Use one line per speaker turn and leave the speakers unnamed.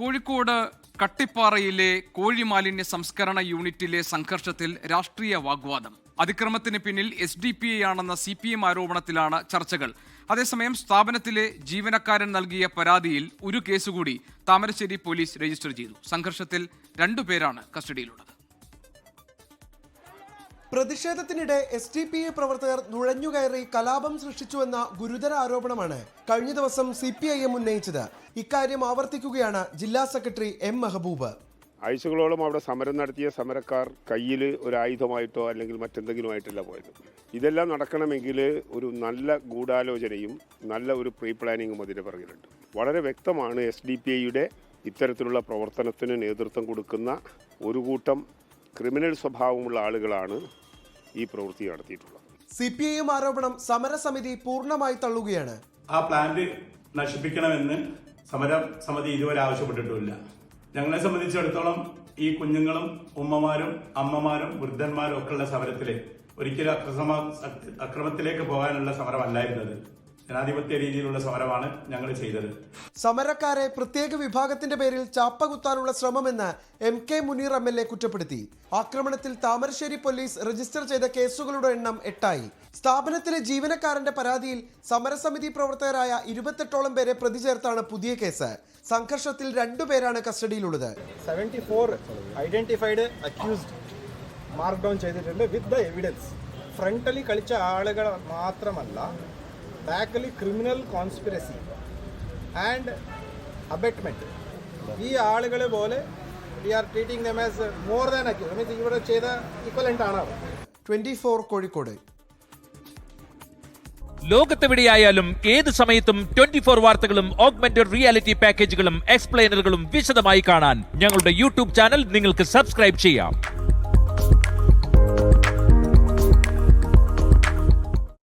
കോഴിക്കോട് കട്ടിപ്പാറയിലെ കോഴി മാലിന്യ സംസ്കരണ യൂണിറ്റിലെ സംഘർഷത്തിൽ രാഷ്ട്രീയ വാഗ്വാദം. അതിക്രമത്തിന് പിന്നിൽ എസ് ഡി പി ഐ ആണെന്ന സി പി എം ആരോപണത്തിലാണ് ചർച്ചകൾ. അതേസമയം സ്ഥാപനത്തിലെ ജീവനക്കാരൻ നൽകിയ പരാതിയിൽ ഒരു കേസുകൂടി താമരശ്ശേരി പോലീസ് രജിസ്റ്റർ ചെയ്തു. സംഘർഷത്തിൽ രണ്ടുപേരാണ് കസ്റ്റഡിയിലുള്ളത്.
പ്രതിഷേധത്തിനിടെ എസ് ഡി പി ഐ പ്രവർത്തകർ നുഴഞ്ഞുകയറി കലാപം സൃഷ്ടിച്ചുവെന്ന ഗുരുതര ആരോപണമാണ് കഴിഞ്ഞ ദിവസം സി പി ഐ എം ഉന്നയിച്ചത്. ഇക്കാര്യം ആവർത്തിക്കുകയാണ് ജില്ലാ സെക്രട്ടറി എം മെഹബൂബ്.
ആഴ്ചകളോളം അവിടെ സമരം നടത്തിയ സമരക്കാർ കയ്യിൽ ഒരു ആയുധമായിട്ടോ അല്ലെങ്കിൽ മറ്റെന്തെങ്കിലും ആയിട്ടല്ല പോയത്. ഇതെല്ലാം നടക്കണമെങ്കിൽ ഒരു നല്ല ഗൂഢാലോചനയും നല്ല ഒരു പ്രീ പ്ലാനിങ്ങും അതിന്റെ പിറകിലുണ്ട്. വളരെ വ്യക്തമാണ് എസ് ഡി പി ഐയുടെ ഇത്തരത്തിലുള്ള പ്രവർത്തനത്തിന് നേതൃത്വം കൊടുക്കുന്ന ഒരു കൂട്ടം ക്രിമിനൽ സ്വഭാവമുള്ള ആളുകളാണ് ഈ പ്രവൃത്തി നടത്തിയിട്ടുള്ളത്.
സി പി ഐ എം ആരോപണം സമരസമിതി പൂർണമായി തള്ളുകയാണ്.
ആ പ്ലാന്റ് നശിപ്പിക്കണമെന്ന് സമര സമിതി ഇതുവരെ ആവശ്യപ്പെട്ടിട്ടുമില്ല. ഞങ്ങളെ സംബന്ധിച്ചിടത്തോളം ഈ കുഞ്ഞുങ്ങളും ഉമ്മമാരും അമ്മമാരും വൃദ്ധന്മാരും ഒക്കെയുള്ള സമരത്തിലെ ഒരിക്കലും അക്രമ അക്രമത്തിലേക്ക് പോകാനുള്ള സമരമല്ലായിരുന്നത്. ജനാധിപത്യ രീതിയിലുള്ള സമരമാണ് ഞങ്ങൾ ചെയ്തത്.
സമരക്കാരെ പ്രത്യേക വിഭാഗത്തിന്റെ പേരിൽ ചാപ്പ കുത്താനുള്ള ശ്രമമെന്ന് M K Muneer M L A കുറ്റപ്പെടുത്തി. ആക്രമണത്തിൽ താമരശ്ശേരി പോലീസ് രജിസ്റ്റർ ചെയ്ത കേസുകളുടെ എണ്ണം എട്ടായി. സ്ഥാപനത്തിലെ ജീവനക്കാരന്റെ പരാതിയിൽ സമരസമിതി പ്രവർത്തകരായ ഇരുപത്തെട്ടോളം പേരെ പ്രതി ചേർത്താണ് പുതിയ കേസ്. സംഘർഷത്തിൽ രണ്ടുപേരാണ് കസ്റ്റഡിയിലുള്ളത്.
Seventy four identified accused mark down ചെയ്തിട്ടുണ്ട് വിത്ത് ദ എവിഡൻസ്. ഫ്രണ്ടലി കളിച്ച ആളുകൾ മാത്രമല്ല backly criminal conspiracy and abetment ഈ ആളുകൾ പോലെ we are treating them as more than accused means ഇവിടെ ചെയ്ത ഇക്വലന്റ് ആണ് അവർ.
Twenty four Kozhikode.
ലോകത്തെവിടെയായാലും ഏത് സമയത്തും ട്വന്റി ഫോർ വാർത്തകളും ഓഗ്മെന്റഡ് റിയാലിറ്റി പാക്കേജുകളും എക്സ്പ്ലെയിനറുകളും വിശദമായി കാണാൻ ഞങ്ങളുടെ യൂട്യൂബ് ചാനൽ നിങ്ങൾക്ക് സബ്സ്ക്രൈബ് ചെയ്യാം.